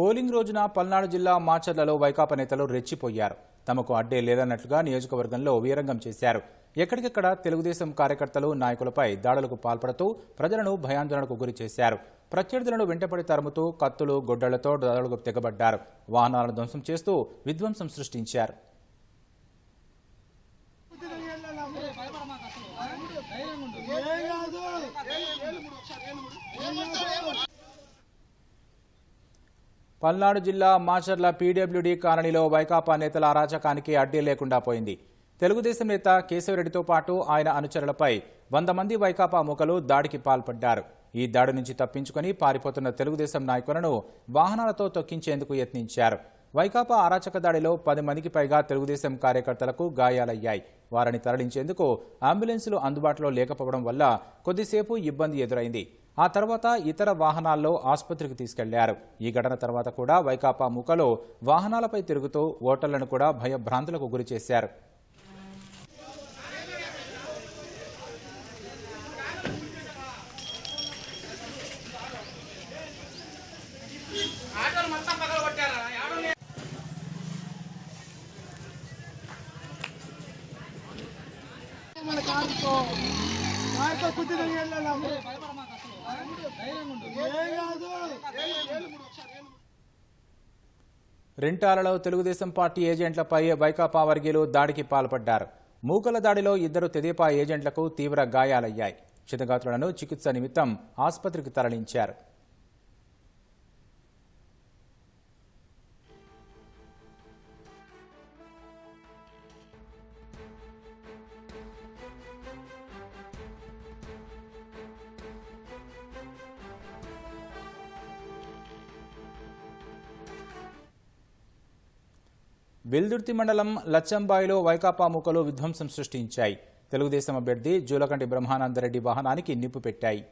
Polling రోజున పల్నాడు జిల్లా మాచర్లలో వైకాపా నేతలు రెచ్చిపోయారు. తమకు అడ్డే లేదన్నట్లుగా నియోజకవర్గంలో వీరంగం చేశారు. ఎక్కడికక్కడ తెలుగుదేశం కార్యకర్తలు నాయకులపై దాడులకు పాల్పడుతూ ప్రజలను భయాందోళనకు గురి చేశారు. ప్రత్యర్థులను వెంటపడి తరుముతూ కత్తులు గొడ్డళ్ళతో దాడులకు తెగబడ్డారు. వాహనాలను ధ్వంసం చేస్తూ విధ్వంసం సృష్టించారు. పల్నాడు జిల్లా మాచర్ల పీడబ్ల్యూడీ కాలనీలో వైకాపా నేతల అరాచకానికి అడ్డీ లేకుండా పోయింది. తెలుగుదేశం నేత కేశవరెడ్డితో పాటు ఆయన అనుచరులపై వంద మంది వైకాపా మూకలు దాడికి పాల్పడ్డారు. ఈ దాడి నుంచి తప్పించుకుని పారిపోతున్న తెలుగుదేశం నాయకులను వాహనాలతో తొక్కించేందుకు యత్నించారు. వైకాపా అరాచక దాడిలో పది మందికి పైగా తెలుగుదేశం కార్యకర్తలకు గాయాలయ్యాయి. వారిని తరలించేందుకు అంబులెన్సులు అందుబాటులో లేకపోవడం వల్ల కొద్దిసేపు ఇబ్బంది ఎదురైంది. ఆ తర్వాత ఇతర వాహనాల్లో ఆసుపత్రికి తీసుకెళ్ళారు. ఈ ఘటన తర్వాత కూడా వైకాపా ముఖలో వాహనాలపై తిరుగుతూ ఓటర్లను కూడా భయభ్రాంతులకు గురి చేశారు. మన రింటాలలో తెలుగుదేశం పార్టీ ఏజెంట్లపై వైకాపా వర్గీయులు దాడికి పాల్పడ్డారు. మూకల దాడిలో ఇద్దరు తెదేపా ఏజెంట్లకు తీవ్ర గాయాలయ్యాయి. క్షతగాత్రులను చికిత్స నిమిత్తం ఆసుపత్రికి తరలించారు. వెల్దుర్తి మండలం లచ్చంబాయిలో వైకాపా ముక్కలు విధ్వంసం సృష్టించాయి. తెలుగుదేశం అభ్యర్థి జూలకంటి బ్రహ్మానందరెడ్డి వాహనానికి నిప్పు పెట్టాయి.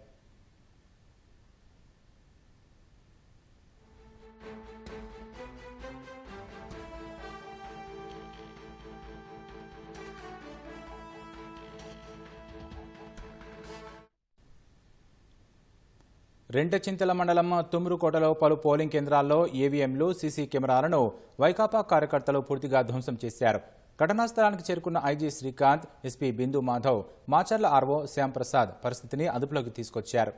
రెంటచింతల మండలం తుమ్మురుకోటలో పలు పోలింగ్ కేంద్రాల్లో ఈవీఎంలు సీసీ కెమెరాలను వైకాపా కార్యకర్తలు పూర్తిగా ధ్వంసం చేశారు. ఘటనా స్థలానికి చేరుకున్న IG Srikanth SP Bindu Madhav Macherla RO Shyamprasad పరిస్థితిని అదుపులోకి తీసుకొచ్చారు.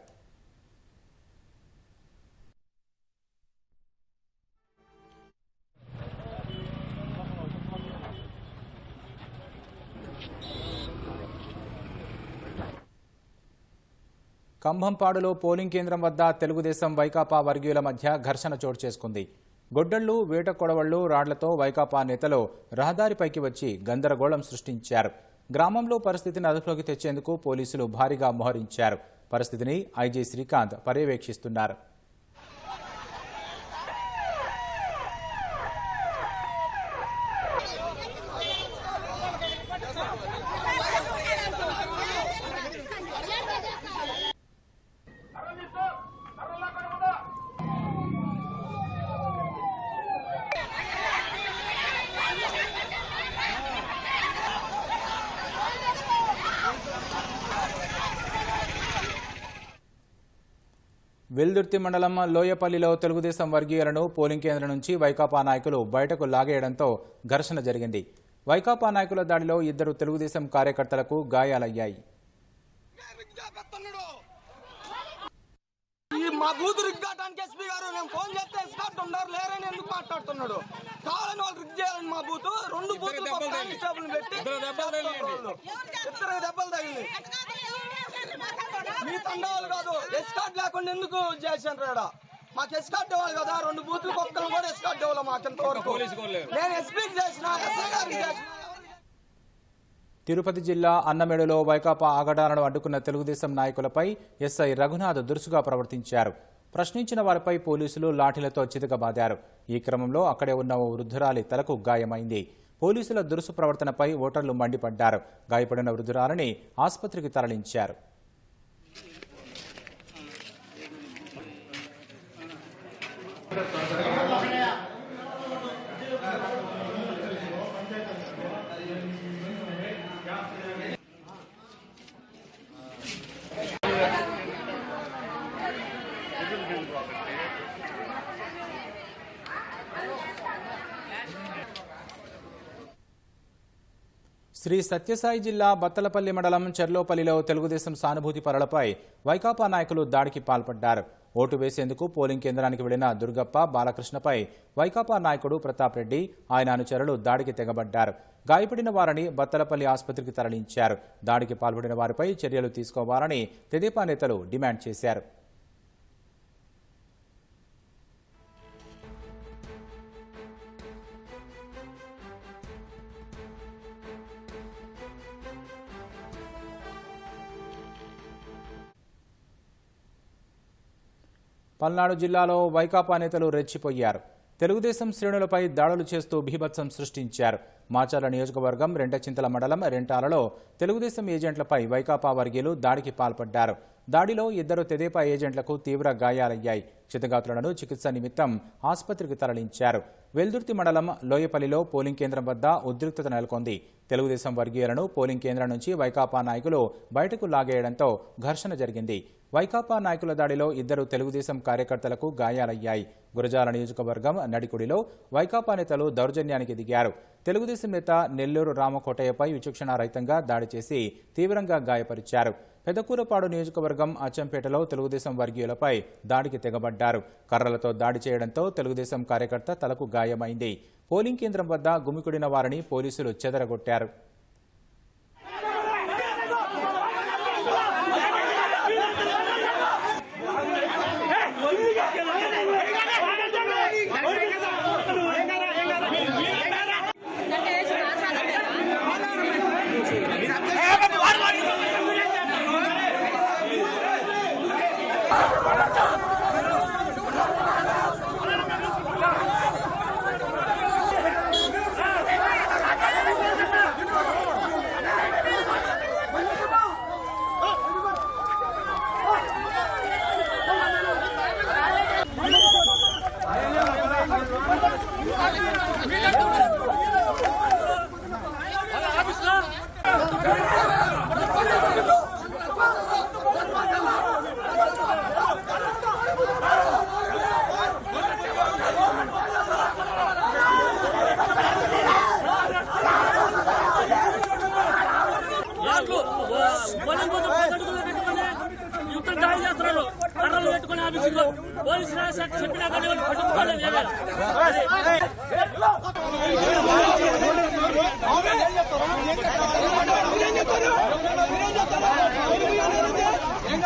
కంభంపాడులో పోలింగ్ కేంద్రం వద్ద తెలుగుదేశం వైకాపా వర్గీయుల మధ్య ఘర్షణ చోటు చేసుకుంది. గొడ్డళ్ళు వేట కొడవళ్ళు రాడ్లతో వైకాపా నేతలు రహదారిపైకి వచ్చి గందరగోళం సృష్టించారు. గ్రామంలో పరిస్థితిని అదుపులోకి తెచ్చేందుకు పోలీసులు భారీగా మోహరించారు. పరిస్థితిని ఐజీ శ్రీకాంత్ పర్యవేక్షిస్తున్నారు. వెల్దుర్తి మండలం లోయపల్లిలో తెలుగుదేశం వర్గీయులను పోలింగ్ కేంద్రం నుంచి వైకాపా నాయకులు బయటకు లాగేయడంతో ఘర్షణ జరిగింది. వైకాపా నాయకుల దాడిలో ఇద్దరు తెలుగుదేశం కార్యకర్తలకు గాయాలయ్యాయి. మా కూతురు ఎస్పీ గారు నేను ఫోన్ చేస్తే ఎస్కాట్ ఉండరు లేరని ఎందుకు మాట్లాడుతున్నాడు? కావాలని వాళ్ళు రిగ్ చేయాలని మా బూత్. రెండు బూత్లు కానిస్టేబుల్ పెట్టి ఇద్దరు దెబ్బలు తగిలి మీ తండవాళ్ళు కాదు ఎస్కాట్ లేకుండా ఎందుకు చేశాను రాడ? మాకు ఎస్కాట్ ఇవ్వాలి కదా రెండు బూత్లు ఒక్కరు కూడా ఎస్కాట్ ఇవ్వాలి మాకు ఇంతవరకు? నేను ఎస్పీకి చేసిన ఎస్ఐ గారికి చేసిన. తిరుపతి జిల్లా అన్నమేడులో వైకాపా ఆగడాలను అడ్డుకున్న తెలుగుదేశం నాయకులపై ఎస్ఐ రఘునాథ్ దురుసుగా ప్రవర్తించారు. ప్రశ్నించిన వారిపై పోలీసులు లాఠీలతో చితకబాదారు. ఈ క్రమంలో అక్కడే ఉన్న ఓ వృద్ధురాలి తలకు గాయమైంది. పోలీసుల దురుసు ప్రవర్తనపై ఓటర్లు మండిపడ్డారు. గాయపడిన వృద్ధురాలిని ఆసుపత్రికి తరలించారు. శ్రీ సత్యసాయి జిల్లా బత్తలపల్లి మండలం చెర్లోపల్లిలో తెలుగుదేశం సానుభూతి పరులపై వైకాపా నాయకులు దాడికి పాల్పడ్డారు. ఓటు వేసేందుకు పోలింగ్ కేంద్రానికి వెళ్ళిన దుర్గప్ప బాలకృష్ణపై వైకాపా నాయకుడు ప్రతాప్ రెడ్డి ఆయన అనుచరులు దాడికి తెగబడ్డారు. గాయపడిన వారిని బత్తలపల్లి ఆసుపత్రికి తరలించారు. దాడికి పాల్పడిన వారిపై చర్యలు తీసుకోవాలని తెదేపా నేతలు డిమాండ్ చేశారు. పల్నాడు జిల్లాలో వైకాపా నేతలు రెచ్చిపోయారు. తెలుగుదేశం శ్రేణులపై దాడులు చేస్తూ బీభత్సం సృష్టించారు. మాచాల నియోజకవర్గం రెంటచింతల మండలం రెంటాలలో తెలుగుదేశం ఏజెంట్లపై వైకాపా వర్గీయులు దాడికి పాల్పడ్డారు. దాడిలో ఇద్దరు తెదేపా ఏజెంట్లకు తీవ్ర గాయాలయ్యాయి. క్షతగాత్రులను చికిత్స నిమిత్తం ఆసుపత్రికి తరలించారు. వెల్దుర్తి మండలం లోయపల్లిలో పోలింగ్ కేంద్రం వద్ద ఉద్రిక్తత నెలకొంది. తెలుగుదేశం వర్గీయులను పోలింగ్ కేంద్రం నుంచి వైకాపా నాయకులు బయటకు లాగేయడంతో ఘర్షణ జరిగింది. వైకాపా నాయకుల దాడిలో ఇద్దరు తెలుగుదేశం కార్యకర్తలకు గాయాలయ్యాయి. గురజాల నియోజకవర్గం నడికుడిలో వైకాపా నేతలు దౌర్జన్యానికి దిగారు. తెలుగుదేశం నేత నెల్లూరు రామకోటయ్యపై విచక్షణ రహితంగా దాడి చేసి తీవ్రంగా గాయపరిచారు. పెదకూరపాడు నియోజకవర్గం అచ్చంపేటలో తెలుగుదేశం వర్గీయులపై దాడికి తెగబడ్డారు. కర్రలతో దాడి చేయడంతో తెలుగుదేశం కార్యకర్త తలకు గాయమైంది. పోలింగ్ కేంద్రం వద్ద గుమికుడిన వారిని పోలీసులు చెదరగొట్టారు. పెట్టుకొని ఆఫీసులో పోలీసు రాశాక చెప్పినా కానీ వాళ్ళు పట్టుకోలేదు ఏమీ. ఏం